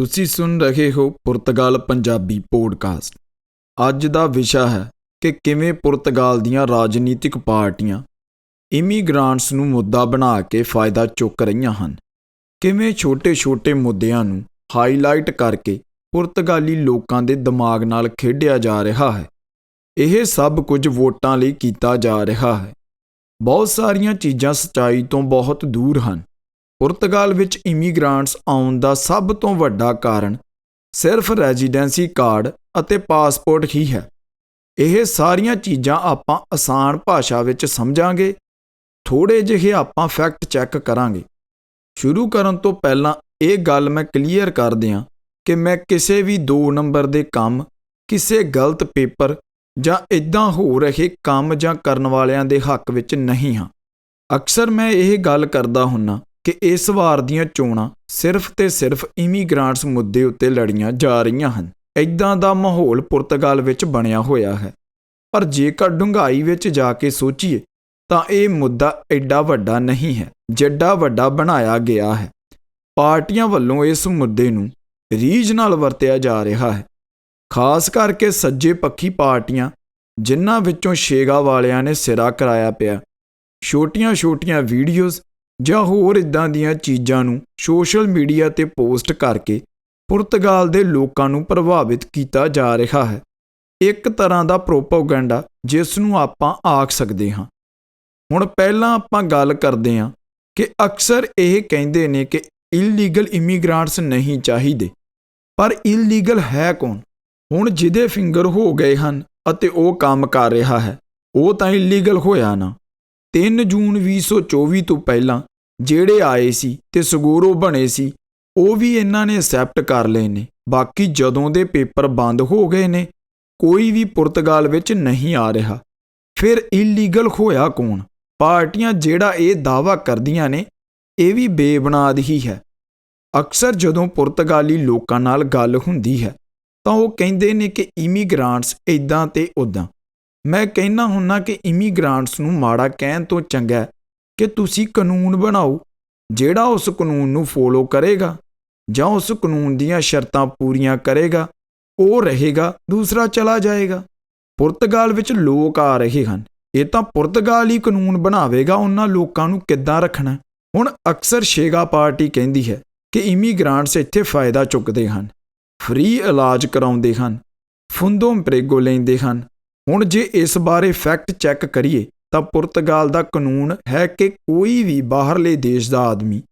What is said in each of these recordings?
ਤੁਸੀਂ ਸੁਣ ਰਹੇ ਹੋ ਪੁਰਤਗਾਲ ਪੰਜਾਬੀ ਪੋਡਕਾਸਟ। ਅੱਜ ਦਾ ਵਿਸ਼ਾ ਹੈ ਕਿ ਕਿਵੇਂ ਪੁਰਤਗਾਲ ਦੀਆਂ ਰਾਜਨੀਤਿਕ ਪਾਰਟੀਆਂ ਇਮੀਗ੍ਰਾਂਟਸ ਨੂੰ ਮੁੱਦਾ ਬਣਾ ਕੇ ਫਾਇਦਾ ਚੁੱਕ ਰਹੀਆਂ ਹਨ। ਕਿਵੇਂ ਛੋਟੇ-ਛੋਟੇ ਮੁੱਦਿਆਂ ਨੂੰ ਹਾਈਲਾਈਟ ਕਰਕੇ ਪੁਰਤਗਾਲੀ ਲੋਕਾਂ ਦੇ ਦਿਮਾਗ ਨਾਲ ਖੇਡਿਆ ਜਾ ਰਿਹਾ ਹੈ। ਇਹ ਸਭ ਕੁਝ ਵੋਟਾਂ ਲਈ ਕੀਤਾ ਜਾ ਰਿਹਾ ਹੈ। ਬਹੁਤ ਸਾਰੀਆਂ ਚੀਜ਼ਾਂ ਸਚਾਈ ਤੋਂ ਬਹੁਤ ਦੂਰ ਹਨ। ਪੁਰਤਗਾਲ ਵਿੱਚ ਇਮੀਗ੍ਰਾਂਟਸ ਆਉਣ ਦਾ ਸਭ ਤੋਂ ਵੱਡਾ ਕਾਰਨ ਸਿਰਫ ਰੈਜ਼ੀਡੈਂਸੀ ਕਾਰਡ ਅਤੇ ਪਾਸਪੋਰਟ ਹੀ ਹੈ। ਇਹ ਸਾਰੀਆਂ ਚੀਜ਼ਾਂ ਆਪਾਂ ਆਸਾਨ ਭਾਸ਼ਾ ਵਿੱਚ ਸਮਝਾਂਗੇ ਥੋੜੇ ਜਿਹੇ ਆਪਾਂ ਫੈਕਟ ਚੈੱਕ ਕਰਾਂਗੇ। ਸ਼ੁਰੂ ਕਰਨ ਤੋਂ ਪਹਿਲਾਂ ਇਹ ਗੱਲ ਮੈਂ ਕਲੀਅਰ ਕਰ ਦਿਆਂ ਕਿ ਮੈਂ ਕਿਸੇ ਵੀ 2 ਨੰਬਰ ਦੇ ਕੰਮ, ਕਿਸੇ ਗਲਤ ਪੇਪਰ ਜਾਂ ਇਦਾਂ ਹੋ ਰਹੇ ਕੰਮ ਜਾਂ ਕਰਨ ਵਾਲਿਆਂ ਦੇ ਹੱਕ ਵਿੱਚ ਨਹੀਂ ਹਾਂ। ਅਕਸਰ ਮੈਂ ਇਹ ਗੱਲ ਕਰਦਾ ਹੁੰਨਾ ਕਿ ਇਸ ਵਾਰ ਦੀਆਂ ਚੋਣਾਂ ਸਿਰਫ ਤੇ ਸਿਰਫ ਇਮੀਗ੍ਰਾਂਟਸ ਮੁੱਦੇ ਉੱਤੇ ਲੜੀਆਂ ਜਾ ਰਹੀਆਂ ਹਨ। ਇਦਾਂ ਦਾ ਮਾਹੌਲ ਪੁਰਤਗਾਲ ਵਿੱਚ ਬਣਿਆ ਹੋਇਆ ਹੈ। ਪਰ ਜੇਕਰ ਡੂੰਘਾਈ ਵਿੱਚ ਜਾ ਕੇ ਸੋਚੀਏ, ਤਾਂ ਇਹ ਮੁੱਦਾ ਐਡਾ ਵੱਡਾ ਨਹੀਂ ਹੈ, ਜਿੱਡਾ ਵੱਡਾ ਬਣਾਇਆ ਗਿਆ ਹੈ। ਪਾਰਟੀਆਂ ਵੱਲੋਂ ਇਸ ਮੁੱਦੇ ਨੂੰ ਰੀਝ ਨਾਲ ਵਰਤਿਆ ਜਾ ਰਿਹਾ ਹੈ। ਖਾਸ ਕਰਕੇ ਸੱਜੇ ਪੱਖੀ ਪਾਰਟੀਆਂ, ਜਿਨ੍ਹਾਂ ਵਿੱਚੋਂ ਸ਼ੇਗਾ ਵਾਲਿਆਂ ਨੇ ਸਿਰਾ ਕਰਾਇਆ ਪਿਆ। ਛੋਟੀਆਂ-ਛੋਟੀਆਂ ਵੀਡੀਓਜ਼ ਜਾਂ ਹੋਰ ਇਦਾਂ ਦੀਆਂ ਚੀਜ਼ਾਂ ਨੂੰ ਸੋਸ਼ਲ ਮੀਡੀਆ ਤੇ ਪੋਸਟ ਕਰਕੇ ਪੁਰਤਗਾਲ ਦੇ ਲੋਕਾਂ ਨੂੰ ਪ੍ਰਭਾਵਿਤ ਕੀਤਾ ਜਾ ਰਿਹਾ ਹੈ। ਇੱਕ ਤਰ੍ਹਾਂ ਦਾ ਪ੍ਰੋਪਗੈਂਡਾ ਜਿਸ ਨੂੰ ਆਪਾਂ ਆਖ ਸਕਦੇ ਹਾਂ। ਹੁਣ ਪਹਿਲਾਂ ਆਪਾਂ ਗੱਲ ਕਰਦੇ ਹਾਂ ਕਿ ਅਕਸਰ ਇਹ ਕਹਿੰਦੇ ਨੇ ਕਿ ਇਲੀਗਲ ਇਮੀਗ੍ਰਾਂਟਸ ਨਹੀਂ ਚਾਹੀਦੇ। ਪਰ ਇਲੀਗਲ ਹੈ ਕੌਣ? ਹੁਣ ਜਿਹਦੇ ਫਿੰਗਰ ਹੋ ਗਏ ਹਨ ਅਤੇ ਉਹ ਕੰਮ ਕਰ ਰਿਹਾ ਹੈ, ਉਹ ਤਾਂ ਇਲੀਗਲ ਹੋਇਆ ਨਾ। 3 ਜੂਨ 2024 ਤੋਂ ਪਹਿਲਾਂ ਜਿਹੜੇ ਆਏ ਸੀ ਤੇ ਸਗੂਰੋ ਬਣੇ ਸੀ, ਉਹ ਵੀ ਇਹਨਾਂ ਨੇ ਐਕਸੈਪਟ ਕਰ ਲਏ ਨੇ। ਬਾਕੀ ਜਦੋਂ ਦੇ ਪੇਪਰ ਬੰਦ ਹੋ ਗਏ ਨੇ, ਕੋਈ ਵੀ ਪੁਰਤਗਾਲ ਵਿੱਚ ਨਹੀਂ ਆ ਰਿਹਾ। ਫਿਰ ਇਲੀਗਲ ਹੋਇਆ ਕੌਣ? ਪਾਰਟੀਆਂ ਜਿਹੜਾ ਇਹ ਦਾਵਾ ਕਰਦੀਆਂ ਨੇ, ਇਹ ਵੀ ਬੇਬੁਨਿਆਦ ਹੀ ਹੈ। ਅਕਸਰ ਜਦੋਂ ਪੁਰਤਗਾਲੀ ਲੋਕਾਂ ਨਾਲ ਗੱਲ ਹੁੰਦੀ ਹੈ, ਤਾਂ ਉਹ ਕਹਿੰਦੇ ਨੇ ਕਿ ਇਮੀਗ੍ਰਾਂਟਸ ਇਦਾਂ ਤੇ ਉਦਾਂ ਮੈਂ ਕਹਿਣਾ ਹੁੰਨਾ ਕਿ ਇਮੀਗ੍ਰਾਂਟਸ ਨੂੰ ਮਾੜਾ ਕਹਿਣ ਤੋਂ ਚੰਗਾ ਕਿ ਤੁਸੀਂ ਕਾਨੂੰਨ ਬਣਾਓ, ਜਿਹੜਾ ਉਸ ਕਾਨੂੰਨ ਨੂੰ ਫੋਲੋ ਕਰੇਗਾ ਜਾਂ ਉਸ ਕਾਨੂੰਨ ਦੀਆਂ ਸ਼ਰਤਾਂ ਪੂਰੀਆਂ ਕਰੇਗਾ, ਉਹ ਰਹੇਗਾ, ਦੂਸਰਾ ਚਲਾ ਜਾਏਗਾ। ਪੁਰਤਗਾਲ ਵਿੱਚ ਲੋਕ ਆ ਰਹੇ ਹਨ। ਇਹ ਤਾਂ ਪੁਰਤਗਾਲ ਹੀ ਕਾਨੂੰਨ ਬਣਾਵੇਗਾ, ਉਹਨਾਂ ਲੋਕਾਂ ਨੂੰ ਕਿੱਦਾਂ ਰੱਖਣਾ? ਹੁਣ ਅਕਸਰ ਸ਼ੇਗਾ ਪਾਰਟੀ ਕਹਿੰਦੀ ਹੈ ਕਿ ਇਮੀਗ੍ਰਾਂਟਸ ਇੱਥੇ ਫਾਇਦਾ ਚੁੱਕਦੇ ਹਨ। ਫ੍ਰੀ ਇਲਾਜ ਕਰਾਉਂਦੇ ਹਨ ਫੁੰਦੋ ਪ੍ਰੇਗੋ ਲੈਂਦੇ ਹਨ। ਹੁਣ ਜੇ ਇਸ ਬਾਰੇ ਫੈਕਟ ਚੈੱਕ ਕਰੀਏ ਤਾਂ ਪੁਰਤਗਾਲ ਦਾ ਕਾਨੂੰਨ ਹੈ ਕਿ ਕੋਈ ਵੀ ਬਾਹਰਲੇ ਦੇਸ਼ ਦਾ ਆਦਮੀ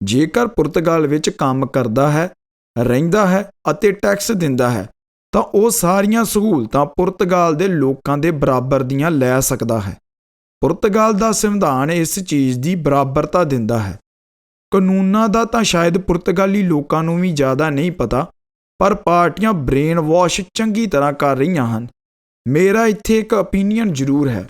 ਜੇਕਰ ਪੁਰਤਗਾਲ ਵਿੱਚ ਕੰਮ ਕਰਦਾ ਹੈ, ਰਹਿੰਦਾ ਹੈ ਅਤੇ ਟੈਕਸ ਦਿੰਦਾ ਹੈ, ਤਾਂ ਉਹ ਸਾਰੀਆਂ ਸਹੂਲਤਾਂ ਪੁਰਤਗਾਲ ਦੇ ਲੋਕਾਂ ਦੇ ਬਰਾਬਰ ਦੀਆਂ ਲੈ ਸਕਦਾ ਹੈ। ਪੁਰਤਗਾਲ ਦਾ ਸੰਵਿਧਾਨ ਇਸ ਚੀਜ਼ ਦੀ ਬਰਾਬਰਤਾ ਦਿੰਦਾ ਹੈ। ਕਾਨੂੰਨਾਂ ਦਾ ਤਾਂ ਸ਼ਾਇਦ ਪੁਰਤਗਾਲੀ ਲੋਕਾਂ ਨੂੰ ਵੀ ਜ਼ਿਆਦਾ ਨਹੀਂ ਪਤਾ, ਪਰ ਪਾਰਟੀਆਂ ਬ੍ਰੇਨ ਵਾਸ਼ ਚੰਗੀ ਤਰ੍ਹਾਂ ਕਰ ਰਹੀਆਂ ਹਨ। ਮੇਰਾ ਇੱਥੇ ਇੱਕ opinion ਜ਼ਰੂਰ ਹੈ।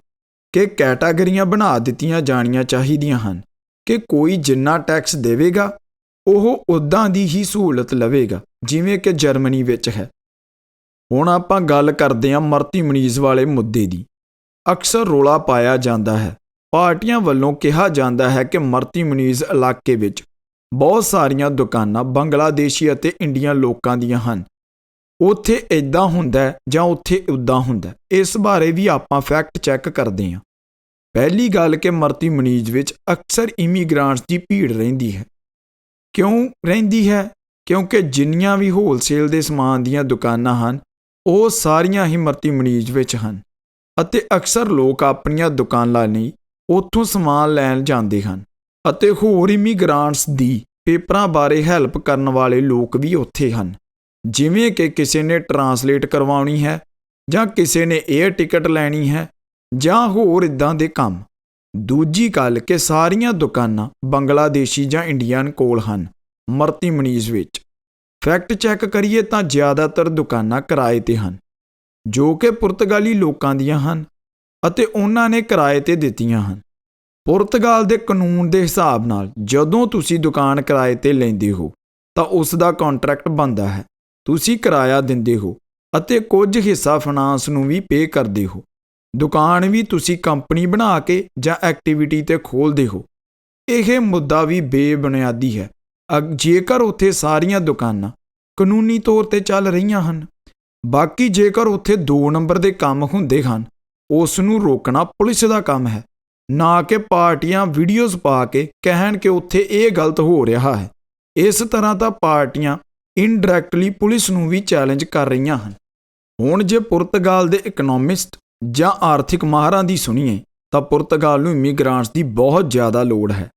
ਕਿ ਕੈਟਾਗਰੀਆਂ ਬਣਾ ਦਿੱਤੀਆਂ ਜਾਣੀਆਂ ਚਾਹੀਦੀਆਂ ਹਨ ਕਿ ਕੋਈ ਜਿੰਨਾ ਟੈਕਸ ਦੇਵੇਗਾ, ਉਹ ਉਦਾਂ ਦੀ ਹੀ ਸਹੂਲਤ ਲਵੇਗਾ, ਜਿਵੇਂ ਕਿ ਜਰਮਨੀ ਵਿੱਚ ਹੈ। ਹੁਣ ਆਪਾਂ ਗੱਲ ਕਰਦੇ ਹਾਂ ਮਰਤੀ ਮਨੀਜ਼ ਵਾਲੇ ਮੁੱਦੇ ਦੀ। ਅਕਸਰ ਰੋਲਾ ਪਾਇਆ ਜਾਂਦਾ ਹੈ। ਪਾਰਟੀਆਂ ਵੱਲੋਂ ਕਿਹਾ ਜਾਂਦਾ ਹੈ ਕਿ ਮਰਤੀ ਮਨੀਜ਼ ਇਲਾਕੇ ਵਿੱਚ ਬਹੁਤ ਸਾਰੀਆਂ ਦੁਕਾਨਾਂ ਬੰਗਲਾਦੇਸ਼ੀ ਅਤੇ ਇੰਡੀਅਨ ਲੋਕਾਂ ਦੀਆਂ ਹਨ। ਉੱਥੇ ਇਦਾਂ ਹੁੰਦਾ ਜਾਂ ਉੱਥੇ ਉਦਾਂ ਹੁੰਦਾ ਇਸ ਬਾਰੇ ਵੀ ਆਪਾਂ ਫੈਕਟ ਚੈੱਕ ਕਰਦੇ ਹਾਂ। ਪਹਿਲੀ ਗੱਲ ਕਿ ਮਰਤੀ ਮਨੀਜ਼ ਵਿੱਚ ਅਕਸਰ ਇਮੀਗ੍ਰਾਂਟਸ ਦੀ ਭੀੜ ਰਹਿੰਦੀ ਹੈ। ਕਿਉਂ ਰਹਿੰਦੀ ਹੈ? ਕਿਉਂਕਿ ਜਿੰਨੀਆਂ ਵੀ ਹੋਲਸੇਲ ਦੇ ਸਮਾਨ ਦੀਆਂ ਦੁਕਾਨਾਂ ਹਨ, ਉਹ ਸਾਰੀਆਂ ਹੀ ਮਰਤੀ ਮਨੀਜ਼ ਵਿੱਚ ਹਨ ਅਤੇ ਅਕਸਰ ਲੋਕ ਆਪਣੀਆਂ ਦੁਕਾਨਾਂ ਲਈ ਉੱਥੋਂ ਸਮਾਨ ਲੈਣ ਜਾਂਦੇ ਹਨ ਅਤੇ ਹੋਰ ਇਮੀਗ੍ਰਾਂਟਸ ਦੀ ਪੇਪਰਾਂ ਬਾਰੇ ਹੈਲਪ ਕਰਨ ਵਾਲੇ ਲੋਕ ਵੀ ਉੱਥੇ ਹਨ। ਜਿਵੇਂ ਕਿ ਕਿਸੇ ਨੇ ਟਰਾਂਸਲੇਟ ਕਰਵਾਉਣੀ ਹੈ ਜਾਂ ਕਿਸੇ ਨੇ 에ਅਰ ਟਿਕਟ ਲੈਣੀ ਹੈ ਜਾਂ ਹੋਰ ਇਦਾਂ ਦੇ ਕੰਮ, ਦੂਜੀ ਗੱਲ ਕਿ ਸਾਰੀਆਂ ਦੁਕਾਨਾਂ ਬੰਗਲਾਦੇਸ਼ੀ ਜਾਂ ਇੰਡੀਅਨ ਕੋਲ ਹਨ ਮਰਤੀ ਮਨੀਜ਼ ਵਿੱਚ। ਫੈਕਟ ਚੈੱਕ ਕਰੀਏ ਤਾਂ ਜ਼ਿਆਦਾਤਰ ਦੁਕਾਨਾਂ ਕਿਰਾਏ ਤੇ ਹਨ, ਜੋ ਕਿ ਪੁਰਤਗਾਲੀ ਲੋਕਾਂ ਦੀਆਂ ਹਨ ਅਤੇ ਉਹਨਾਂ ਨੇ ਕਿਰਾਏ ਤੇ ਦਿੱਤੀਆਂ ਹਨ। ਪੁਰਤਗਾਲ ਦੇ ਕਾਨੂੰਨ ਦੇ ਹਿਸਾਬ ਨਾਲ ਜਦੋਂ ਤੁਸੀਂ ਦੁਕਾਨ ਕਿਰਾਏ ਤੇ ਲੈਂਦੇ ਹੋ ਤਾਂ ਉਸ ਦਾ ਕੰਟਰੈਕਟ ਬਣਦਾ ਹੈ। ਤੁਸੀਂ ਕਿਰਾਇਆ ਦਿੰਦੇ ਹੋ ਅਤੇ ਕੁਝ ਹਿੱਸਾ ਫਾਈਨਾਂਸ ਨੂੰ ਵੀ ਪੇ ਕਰਦੇ ਹੋ। ਦੁਕਾਨ ਵੀ ਤੁਸੀਂ ਕੰਪਨੀ ਬਣਾ ਕੇ ਜਾਂ ਐਕਟੀਵਿਟੀ ਤੇ ਖੋਲਦੇ ਹੋ। ਇਹ ਮੁੱਦਾ ਵੀ ਬੇਬੁਨਿਆਦੀ ਹੈ। ਅਗ- ਜੇਕਰ ਉੱਥੇ ਸਾਰੀਆਂ ਦੁਕਾਨਾਂ ਕਾਨੂੰਨੀ ਤੌਰ ਤੇ ਚੱਲ ਰਹੀਆਂ ਹਨ, ਬਾਕੀ ਜੇਕਰ ਉੱਥੇ 2 ਨੰਬਰ ਦੇ ਕੰਮ ਹੁੰਦੇ ਹਨ ਉਸ ਨੂੰ ਰੋਕਣਾ ਪੁਲਿਸ ਦਾ ਕੰਮ ਹੈ, ਨਾ ਕਿ ਪਾਰਟੀਆਂ ਵੀਡੀਓਜ਼ ਪਾ ਕੇ ਕਹਿਣ ਕਿ ਉੱਥੇ ਇਹ ਗਲਤ ਹੋ ਰਿਹਾ ਹੈ। ਇਸ ਤਰ੍ਹਾਂ ਤਾਂ ਪਾਰਟੀਆਂ ਇਨਡਾਇਰੈਕਟਲੀ ਪੁਲਿਸ ਨੂੰ ਵੀ ਚੈਲੰਜ ਕਰ ਰਹੀਆਂ ਹਨ। ਹੁਣ ਜੇ ਪੁਰਤਗਾਲ ਦੇ ਇਕਨੋਮਿਸਟ ਜਾਂ ਆਰਥਿਕ ਮਾਹਰਾਂ ਦੀ ਸੁਣੀਏ, ਤਾਂ ਪੁਰਤਗਾਲ ਨੂੰ ਇਮੀਗ੍ਰਾਂਟਸ ਦੀ ਬਹੁਤ ਜ਼ਿਆਦਾ ਲੋੜ ਹੈ।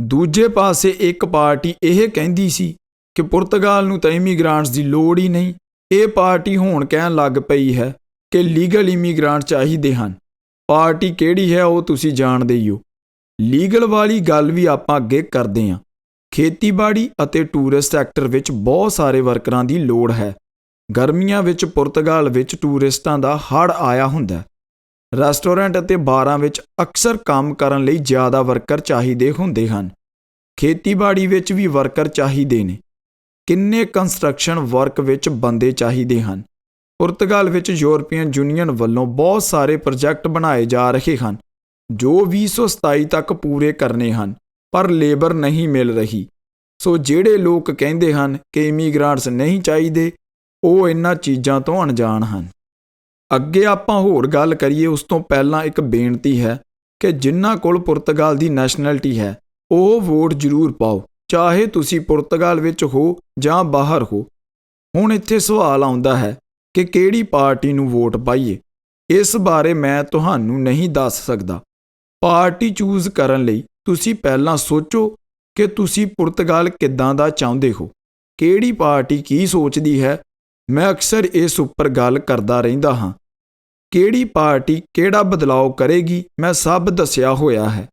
ਦੂਜੇ ਪਾਸੇ ਇੱਕ ਪਾਰਟੀ ਇਹ ਕਹਿੰਦੀ ਸੀ ਕਿ ਪੁਰਤਗਾਲ ਨੂੰ ਤਾਂ ਇਮੀਗ੍ਰਾਂਟਸ ਦੀ ਲੋੜ ਹੀ ਨਹੀਂ, ਇਹ ਪਾਰਟੀ ਹੁਣ ਕਹਿਣ ਲੱਗ ਪਈ ਹੈ ਕਿ ਲੀਗਲ ਇਮੀਗ੍ਰਾਂਟ ਚਾਹੀਦੇ ਹਨ। ਪਾਰਟੀ ਕਿਹੜੀ ਹੈ ਉਹ ਤੁਸੀਂ ਜਾਣਦੇ ਹੀ ਹੋ। ਲੀਗਲ ਵਾਲੀ ਗੱਲ ਵੀ ਆਪਾਂ ਅੱਗੇ ਕਰਦੇ ਹਾਂ। ਖੇਤੀਬਾੜੀ ਅਤੇ ਟੂਰਿਸਟ ਸੈਕਟਰ ਵਿੱਚ ਬਹੁਤ ਸਾਰੇ ਵਰਕਰਾਂ ਦੀ ਲੋੜ ਹੈ। ਗਰਮੀਆਂ ਵਿੱਚ ਪੁਰਤਗਾਲ ਵਿੱਚ ਟੂਰਿਸਟਾਂ ਦਾ ਹੜ ਆਇਆ ਹੁੰਦਾ ਰੈਸਟੋਰੈਂਟ ਅਤੇ ਬਾਰਾਂ ਵਿੱਚ ਅਕਸਰ ਕੰਮ ਕਰਨ ਲਈ ਜ਼ਿਆਦਾ ਵਰਕਰ ਚਾਹੀਦੇ ਹੁੰਦੇ ਹਨ। ਖੇਤੀਬਾੜੀ ਵਿੱਚ ਵੀ ਵਰਕਰ ਚਾਹੀਦੇ ਨੇ। ਕਿੰਨੇ ਕੰਸਟਰਕਸ਼ਨ ਵਰਕ ਵਿੱਚ ਬੰਦੇ ਚਾਹੀਦੇ ਹਨ? ਪੁਰਤਗਾਲ ਵਿੱਚ ਯੂਰਪੀਅਨ ਯੂਨੀਅਨ ਵੱਲੋਂ ਬਹੁਤ ਸਾਰੇ ਪ੍ਰੋਜੈਕਟ ਬਣਾਏ ਜਾ ਰਹੇ ਹਨ, ਜੋ 2027 ਤੱਕ ਪੂਰੇ ਕਰਨੇ ਹਨ। ਪਰ ਲੇਬਰ ਨਹੀਂ ਮਿਲ ਰਹੀ। ਸੋ ਜਿਹੜੇ ਲੋਕ ਕਹਿੰਦੇ ਹਨ ਕਿ ਇਮੀਗ੍ਰਾਂਟਸ ਨਹੀਂ ਚਾਹੀਦੇ, ਉਹ ਇਹਨਾਂ ਚੀਜ਼ਾਂ ਤੋਂ ਅਣਜਾਣ ਹਨ। ਅੱਗੇ ਆਪਾਂ ਹੋਰ ਗੱਲ ਕਰੀਏ, ਉਸ ਤੋਂ ਪਹਿਲਾਂ ਇੱਕ ਬੇਨਤੀ ਹੈ ਕਿ ਜਿਨ੍ਹਾਂ ਕੋਲ ਪੁਰਤਗਾਲ ਦੀ ਨੈਸ਼ਨੈਲਿਟੀ ਹੈ, ਉਹ ਵੋਟ ਜ਼ਰੂਰ ਪਾਓ, ਚਾਹੇ ਤੁਸੀਂ ਪੁਰਤਗਾਲ ਵਿੱਚ ਹੋ ਜਾਂ ਬਾਹਰ ਹੋ। ਹੁਣ ਇੱਥੇ ਸਵਾਲ ਆਉਂਦਾ ਹੈ ਕਿ ਕਿਹੜੀ ਪਾਰਟੀ ਨੂੰ ਵੋਟ ਪਾਈਏ? ਇਸ ਬਾਰੇ ਮੈਂ ਤੁਹਾਨੂੰ ਨਹੀਂ ਦੱਸ ਸਕਦਾ। ਪਾਰਟੀ ਚੂਜ਼ ਕਰਨ ਲਈ ਤੁਸੀਂ ਪਹਿਲਾਂ ਸੋਚੋ ਕਿ ਤੁਸੀਂ ਪੁਰਤਗਾਲ ਕਿੱਦਾਂ ਦਾ ਚਾਹੁੰਦੇ ਹੋ। ਕਿਹੜੀ ਪਾਰਟੀ ਕੀ ਸੋਚਦੀ ਹੈ? ਮੈਂ ਅਕਸਰ ਇਸ ਉੱਪਰ ਗੱਲ ਕਰਦਾ ਰਹਿੰਦਾ ਹਾਂ। ਕਿਹੜੀ ਪਾਰਟੀ ਕਿਹੜਾ ਬਦਲਾਅ ਕਰੇਗੀ? ਮੈਂ ਸਭ ਦੱਸਿਆ ਹੋਇਆ ਹੈ।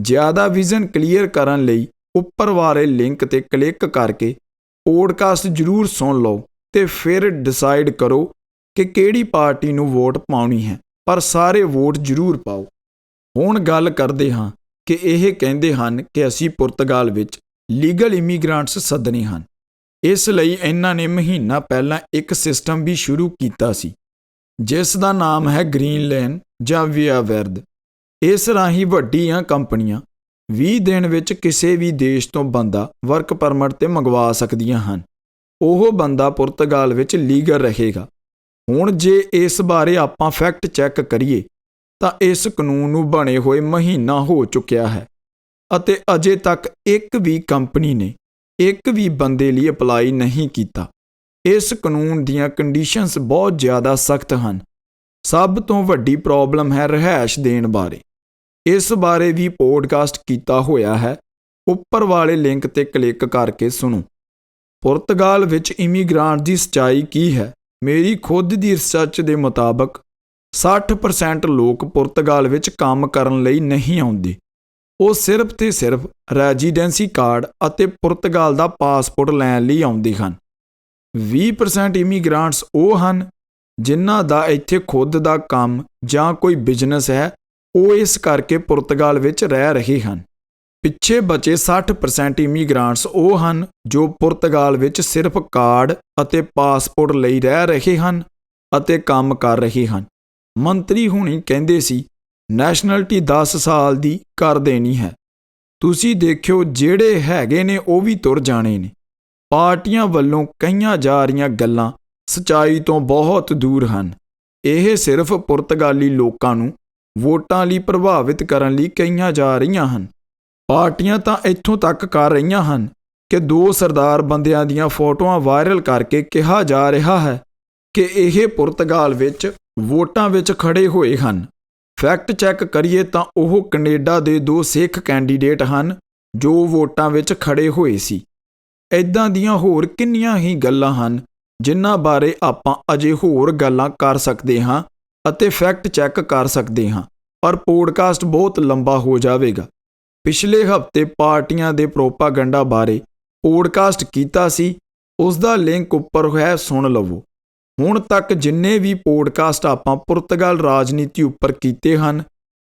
ਜ਼ਿਆਦਾ ਵਿਜ਼ਨ ਕਲੀਅਰ ਕਰਨ ਲਈ ਉੱਪਰ ਵਾਲੇ ਲਿੰਕ ਤੇ ਕਲਿੱਕ ਕਰਕੇ ਪੋਡਕਾਸਟ ਜ਼ਰੂਰ ਸੁਣ ਲਓ ਤੇ ਫਿਰ ਡਿਸਾਈਡ ਕਰੋ ਕਿ ਕਿਹੜੀ ਪਾਰਟੀ ਨੂੰ ਵੋਟ ਪਾਉਣੀ ਹੈ। ਪਰ ਸਾਰੇ ਵੋਟ ਜ਼ਰੂਰ ਪਾਓ। ਹੁਣ ਗੱਲ ਕਰਦੇ ਹਾਂ ਕਿ ਇਹ ਕਹਿੰਦੇ ਹਨ ਕਿ ਅਸੀਂ ਪੁਰਤਗਾਲ ਵਿੱਚ ਲੀਗਲ ਇਮੀਗ੍ਰਾਂਟਸ ਸੱਦਣੇ ਹਨ। ਇਸ ਲਈ ਇਹਨਾਂ ਨੇ ਮਹੀਨਾ ਪਹਿਲਾਂ ਇੱਕ ਸਿਸਟਮ ਵੀ ਸ਼ੁਰੂ ਕੀਤਾ ਸੀ, ਜਿਸ ਦਾ ਨਾਮ ਹੈ ਗ੍ਰੀਨਲੈਂਡ ਜਾਂ ਵਿਆਵਰਦ। ਇਸ ਰਾਹੀਂ ਵੱਡੀਆਂ ਕੰਪਨੀਆਂ 20 ਦਿਨ ਵਿੱਚ ਕਿਸੇ ਵੀ ਦੇਸ਼ ਤੋਂ ਬੰਦਾ ਵਰਕ ਪਰਮਿਟ ਤੇ ਮੰਗਵਾ ਸਕਦੀਆਂ ਹਨ। ਉਹ ਬੰਦਾ ਪੁਰਤਗਾਲ ਵਿੱਚ ਲੀਗਲ ਰਹੇਗਾ। ਹੁਣ ਜੇ ਇਸ ਬਾਰੇ ਆਪਾਂ ਫੈਕਟ ਚੈੱਕ ਕਰੀਏ ਤਾਂ ਇਸ ਕਾਨੂੰਨ ਨੂੰ ਬਣੇ ਹੋਏ ਮਹੀਨਾ ਹੋ ਚੁੱਕਿਆ ਹੈ ਅਤੇ ਅਜੇ ਤੱਕ ਇੱਕ ਵੀ ਕੰਪਨੀ ਨੇ ਇੱਕ ਵੀ ਬੰਦੇ ਲਈ ਅਪਲਾਈ ਨਹੀਂ ਕੀਤਾ। ਇਸ ਕਾਨੂੰਨ ਦੀਆਂ ਕੰਡੀਸ਼ਨਸ ਬਹੁਤ ਜ਼ਿਆਦਾ ਸਖਤ ਹਨ। ਸਭ ਤੋਂ ਵੱਡੀ ਪ੍ਰੋਬਲਮ ਹੈ ਰਹਿائش ਦੇਣ ਬਾਰੇ। ਇਸ ਬਾਰੇ ਵੀ ਪੋਡਕਾਸਟ ਕੀਤਾ ਹੋਇਆ ਹੈ। ਉੱਪਰ ਵਾਲੇ ਲਿੰਕ ਤੇ ਕਲਿੱਕ ਕਰਕੇ ਸੁਣੋ। ਪੁਰਤਗਾਲ ਵਿੱਚ ਇਮੀਗ੍ਰਾਂਟ ਦੀ ਸਚਾਈ ਕੀ ਹੈ? ਮੇਰੀ ਖੁਦ ਦੀ ਰਿਸਰਚ ਦੇ ਮੁਤਾਬਕ 60% ਲੋਕ ਪੁਰਤਗਾਲ ਵਿੱਚ ਕੰਮ ਕਰਨ ਲਈ ਨਹੀਂ ਆਉਂਦੇ। ਉਹ ਸਿਰਫ ਤੇ ਸਿਰਫ ਰੈਜ਼ੀਡੈਂਸੀ ਕਾਰਡ ਅਤੇ ਪੁਰਤਗਾਲ ਦਾ ਪਾਸਪੋਰਟ ਲੈਣ ਲਈ ਆਉਂਦੇ ਹਨ। 20% ਇਮੀਗ੍ਰਾਂਟਸ ਉਹ ਹਨ ਜਿਨ੍ਹਾਂ ਦਾ ਇੱਥੇ ਖੁਦ ਦਾ ਕੰਮ ਜਾਂ ਕੋਈ ਬਿਜ਼ਨਸ ਹੈ, ਉਹ ਇਸ ਕਰਕੇ ਪੁਰਤਗਾਲ ਵਿੱਚ ਰਹਿ ਰਹੇ ਹਨ। ਪਿੱਛੇ ਬਚੇ 60% ਇਮੀਗ੍ਰਾਂਟਸ ਉਹ ਹਨ ਜੋ ਪੁਰਤਗਾਲ ਵਿੱਚ ਸਿਰਫ ਕਾਰਡ ਅਤੇ ਪਾਸਪੋਰਟ ਲਈ ਰਹਿ ਰਹੇ ਹਨ ਅਤੇ ਕੰਮ ਕਰ ਰਹੇ ਹਨ। ਮੰਤਰੀ ਹੁਣੀ ਕਹਿੰਦੇ ਸੀ, ਨੈਸ਼ਨੈਲਿਟੀ 10 ਸਾਲ ਦੀ ਕਰ ਦੇਣੀ ਹੈ। ਤੁਸੀਂ ਦੇਖਿਓ ਜਿਹੜੇ ਹੈਗੇ ਨੇ ਉਹ ਵੀ ਤੁਰ ਜਾਣੇ ਨੇ। ਪਾਰਟੀਆਂ ਵੱਲੋਂ ਕਹੀਆਂ ਜਾ ਰਹੀਆਂ ਗੱਲਾਂ ਸਚਾਈ ਤੋਂ ਬਹੁਤ ਦੂਰ ਹਨ। ਇਹ ਸਿਰਫ ਪੁਰਤਗਾਲੀ ਲੋਕਾਂ ਨੂੰ ਵੋਟਾਂ ਲਈ ਪ੍ਰਭਾਵਿਤ ਕਰਨ ਲਈ ਕਹੀਆਂ ਜਾ ਰਹੀਆਂ ਹਨ। ਪਾਰਟੀਆਂ ਤਾਂ ਇੱਥੋਂ ਤੱਕ ਕਰ ਰਹੀਆਂ ਹਨ ਕਿ ਦੋ ਸਰਦਾਰ ਬੰਦਿਆਂ ਦੀਆਂ ਫੋਟੋਆਂ ਵਾਇਰਲ ਕਰਕੇ ਕਿਹਾ ਜਾ ਰਿਹਾ ਹੈ ਕਿ ਇਹ ਪੁਰਤਗਾਲ ਵਿੱਚ ਵੋਟਾਂ ਵਿੱਚ ਖੜੇ ਹੋਏ ਹਨ। ਫੈਕਟ ਚੈੱਕ ਕਰੀਏ ਤਾਂ ਉਹ ਕੈਨੇਡਾ ਦੇ ਦੋ ਸਿੱਖ ਕੈਂਡੀਡੇਟ ਹਨ, ਜੋ ਵੋਟਾਂ ਵਿੱਚ ਖੜੇ ਹੋਏ ਸੀ। ਐਦਾਂ ਦੀਆਂ ਹੋਰ ਕਿੰਨੀਆਂ ਹੀ ਗੱਲਾਂ ਹਨ, ਜਿਨ੍ਹਾਂ ਬਾਰੇ ਆਪਾਂ ਅਜੇ ਹੋਰ ਗੱਲਾਂ ਕਰ ਸਕਦੇ ਹਾਂ ਅਤੇ ਫੈਕਟ ਚੈੱਕ ਕਰ ਸਕਦੇ ਹਾਂ, ਪਰ ਪੋਡਕਾਸਟ ਬਹੁਤ ਲੰਬਾ ਹੋ ਜਾਵੇਗਾ। ਪਿਛਲੇ ਹਫ਼ਤੇ ਪਾਰਟੀਆਂ ਦੇ ਪ੍ਰੋਪਾਗੈਂਡਾ ਬਾਰੇ ਪੋਡਕਾਸਟ ਕੀਤਾ ਸੀ ਉਸ ਦਾ ਲਿੰਕ ਉੱਪਰ ਹੈ, ਸੁਣ ਲਵੋ। ਹੁਣ ਤੱਕ ਜਿੰਨੇ ਵੀ ਪੋਡਕਾਸਟ ਆਪਾਂ ਪੁਰਤਗਾਲ ਰਾਜਨੀਤੀ ਉੱਪਰ ਕੀਤੇ ਹਨ,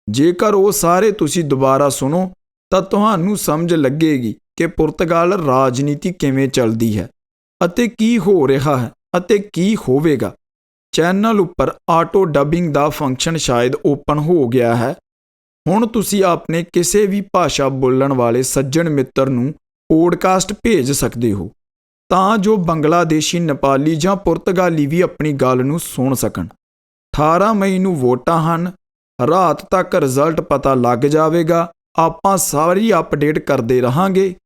ਜੇਕਰ ਉਹ ਸਾਰੇ ਤੁਸੀਂ ਦੁਬਾਰਾ ਸੁਣੋ, ਤਾਂ ਤੁਹਾਨੂੰ ਸਮਝ ਲੱਗੇਗੀ ਕਿ ਪੁਰਤਗਾਲ ਰਾਜਨੀਤੀ ਕਿਵੇਂ ਚੱਲਦੀ ਹੈ ਅਤੇ ਕੀ ਹੋ ਰਿਹਾ ਹੈ ਅਤੇ ਕੀ ਹੋਵੇਗਾ। ਚੈਨਲ ਉੱਪਰ ਆਟੋ ਡਬਿੰਗ ਦਾ ਫੰਕਸ਼ਨ ਸ਼ਾਇਦ ਓਪਨ ਹੋ ਗਿਆ ਹੈ। ਹੁਣ ਤੁਸੀਂ ਆਪਣੇ ਕਿਸੇ ਵੀ ਭਾਸ਼ਾ ਬੋਲਣ ਵਾਲੇ ਸੱਜਣ ਮਿੱਤਰ ਨੂੰ ਪੋਡਕਾਸਟ ਭੇਜ ਸਕਦੇ ਹੋ। ਤਾਂ ਜੋ ਬੰਗਲਾਦੇਸ਼ੀ ਨੇਪਾਲੀ ਜਾਂ ਪੁਰਤਗਾਲੀ ਵੀ ਆਪਣੀ ਗੱਲ ਨੂੰ ਸੁਣ ਸਕਣ। 18 ਮਈ ਨੂੰ ਵੋਟਾਂ ਹਨ। ਰਾਤ ਤੱਕ ਰਿਜ਼ਲਟ ਪਤਾ ਲੱਗ ਜਾਵੇਗਾ। ਆਪਾਂ ਸਾਰੀ ਅਪਡੇਟ ਕਰਦੇ ਰਹਾਂਗੇ।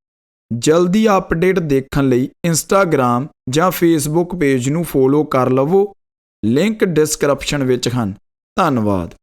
ਜਲਦੀ ਅਪਡੇਟ ਦੇਖਣ ਲਈ ਇੰਸਟਾਗ੍ਰam ਜਾਂ ਫੇਸਬੁੱਕ ਪੇਜ ਨੂੰ ਫੋਲੋ ਕਰ ਲਵੋ। ਲਿੰਕ ਡਿਸਕ੍ਰਿਪਸ਼ਨ ਵਿੱਚ ਹਨ। ਧੰਨਵਾਦ।